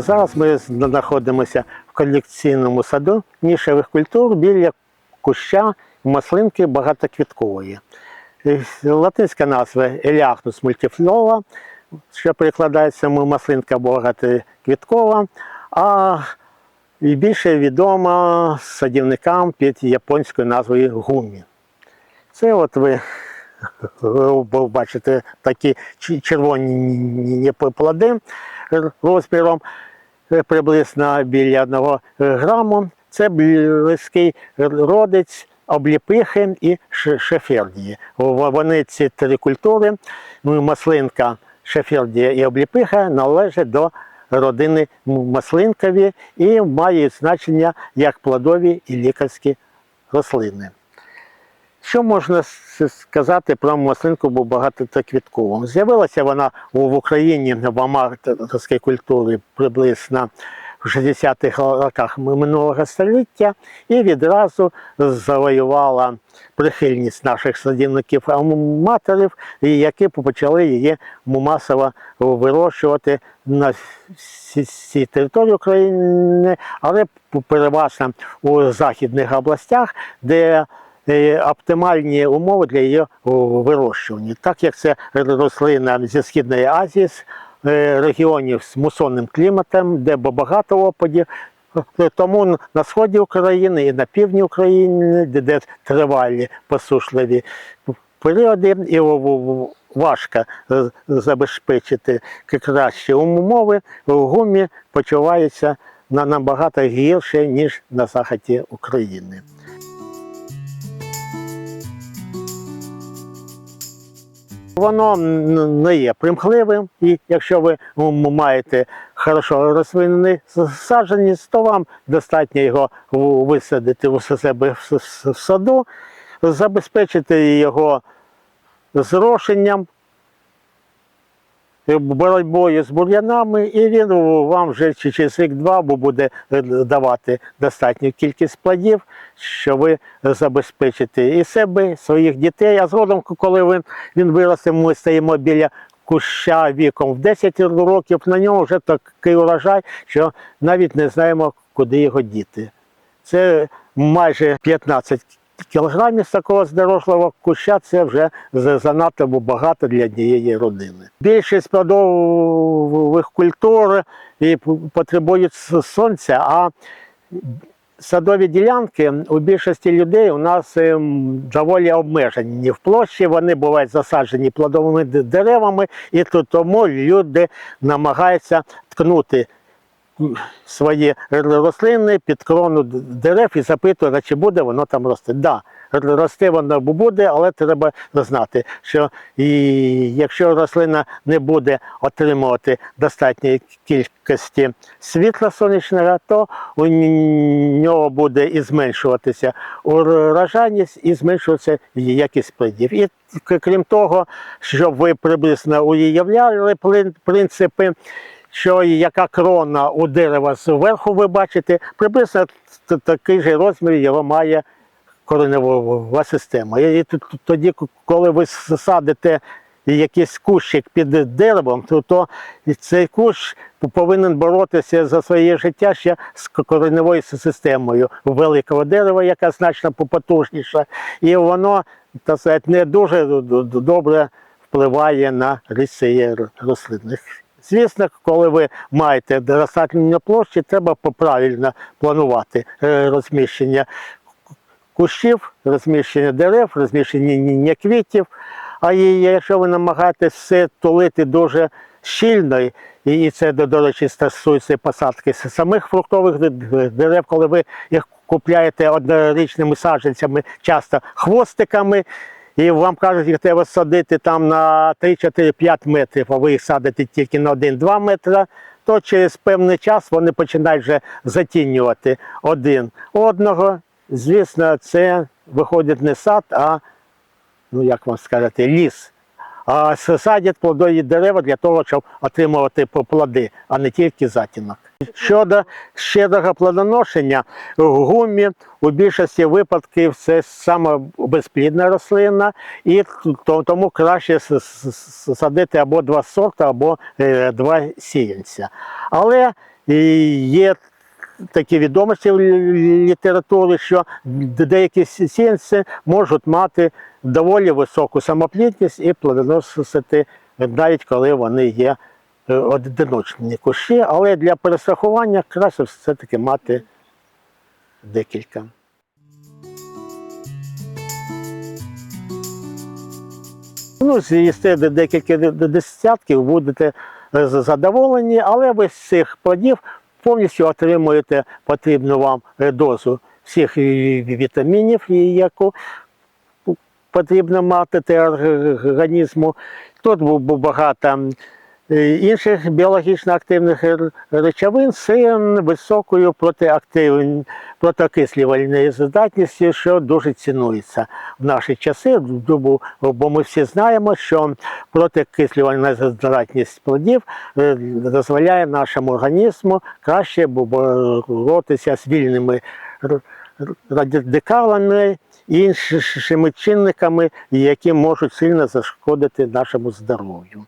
Зараз ми знаходимося в колекційному саду нішевих культур біля куща маслинки багатоквіткової. Е, Латинська назва Еліахнус мультифлова, що перекладається маслинка багатоквіткова, а більше відома садівникам під японською назвою гумі. Це от ви бачите такі червоні плоди розміром е, приблизно біля одного е, граму. Це близький родець обліпихи і шефердії. Вони ці три культури, маслинка, шефердія і обліпиха, належать до родини маслинкові і мають значення як плодові і лікарські рослини. Що можна сказати про маслинку багатоквіткову? З'явилася вона в Україні в аматорській культурі приблизно в 60-х роках минулого століття і відразу завоювала прихильність наших садівників аматорів, які почали її масово вирощувати на всій території України, але переважно у західних областях, де оптимальні умови для її вирощування. Так як це рослина зі Східної Азії, з е, регіонів з мусонним кліматом, де багато опадів. Е, Тому на сході України і на півдні України, де, тривалі посушливі періоди, і важко е, забезпечити кращі умови, в гумі почувається на- набагато гірше, ніж на заході України. Воно не є примхливим, і якщо ви маєте хорошо розвинений саджанець, то вам достатньо його висадити у себе в саду, забезпечити його зрошенням, боротьбою з бур'янами, і він вам вже через рік-два бу- буде е, давати достатню кількість плодів, що ви забезпечите і себе, і своїх дітей. А згодом, коли він, він виросте, ми стоїмо біля куща віком в 10 років, на ньому вже такий урожай, що навіть не знаємо, куди його діти. Це майже 15 кілограмів з такого здорового куща це вже занадто багато для однієї родини. Більшість плодових культур потребують сонця, а садові ділянки у більшості людей у нас ем, доволі обмежені в площі. Вони бувають засаджені плодовими деревами, і тому люди намагаються ткнути свої рослини під крону дерев і запитують, чи буде воно там рости. Да, рости воно буде, але треба знати, що і якщо рослина не буде отримувати достатньої кількості світла сонячного, то у нього буде і зменшуватися урожайність, і зменшуватися якість плодів. І крім того, щоб ви приблизно уявляли принципи що яка крона у дерева зверху ви бачите, приблизно такий же розмір його має коренева система. І тоді, коли ви садите якийсь кущик під деревом, то, то цей кущ повинен боротися за своє життя ще з кореневою системою великого дерева, яка значно потужніша, і воно так сказати, не дуже добре впливає на ріст цієї р- рослини. Звісно, коли ви маєте достатньо площі, треба правильно планувати е, розміщення кущів, розміщення дерев, розміщення квітів. А якщо ви намагаєтесь все тулити дуже щільно, і- це, до речі, стосується посадки самих фруктових дерев, коли ви їх купляєте однорічними саджанцями, часто хвостиками, і вам кажуть, що треба садити там на 3-4-5 метрів, а ви їх садите тільки на 1-2 метри, то через певний час вони починають вже затінювати один одного. Звісно, це виходить не сад, а ну як вам сказати, ліс. А садять плодові дерева для того, щоб отримувати плоди, а не тільки затінок. Щодо щедрого плодоношення, в гумі у більшості випадків це саме безплідна рослина, і тому краще садити або два сорти, або е, два сіянця. Але є такі відомості в лі- літературі, що деякі сі- сіянці можуть мати доволі високу самоплідність і плодоносити навіть коли вони є е, одиночні кущі, але для перестрахування краще все-таки мати декілька. Ну, з'їсти декілька де- де- десятків, будете задоволені, але ви з цих плодів повністю отримуєте потрібну вам е, дозу всіх ві- ві- вітамінів, яку потрібно мати для організму. Тут багато інших біологічно активних речовин з високою протиокислювальною здатністю, що дуже цінується в наші часи, бо ми всі знаємо, що протикислювальна здатність плодів е, дозволяє нашому організму краще боротися з вільними радикалами і іншими чинниками, які можуть сильно зашкодити нашому здоров'ю.